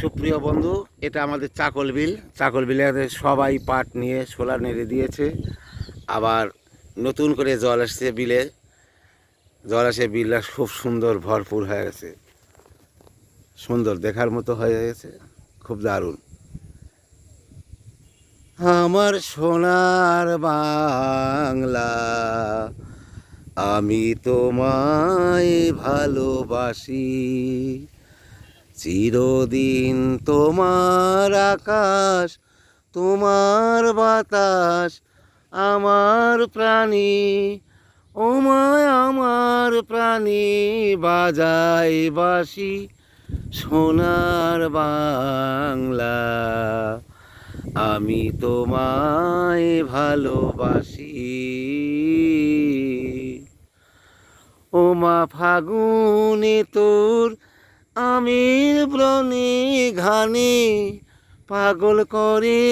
সুপ্রিয় বন্ধু, এটা আমাদের চাকল বিল। চাকল বিলে সবাই পাট নিয়ে সোলার নেড়ে দিয়েছে। আবার নতুন করে জল আসছে বিলে। জল আসে বিলটা খুব সুন্দর, ভরপুর হয়ে গেছে। সুন্দর দেখার মতো হয়ে গেছে, খুব দারুণ। আমার সোনার বাংলা, আমি তোমায় ভালোবাসি। চিরদিন তোমার আকাশ, তোমার বাতাস, আমার প্রাণী, ওমায় আমার প্রাণী বাজাই বাসি সোনার বাংলা। আমি তোমায় ভালোবাসি। ওমা ফাগুনে তোর আমির প্রণী ঘানি পাগল করে।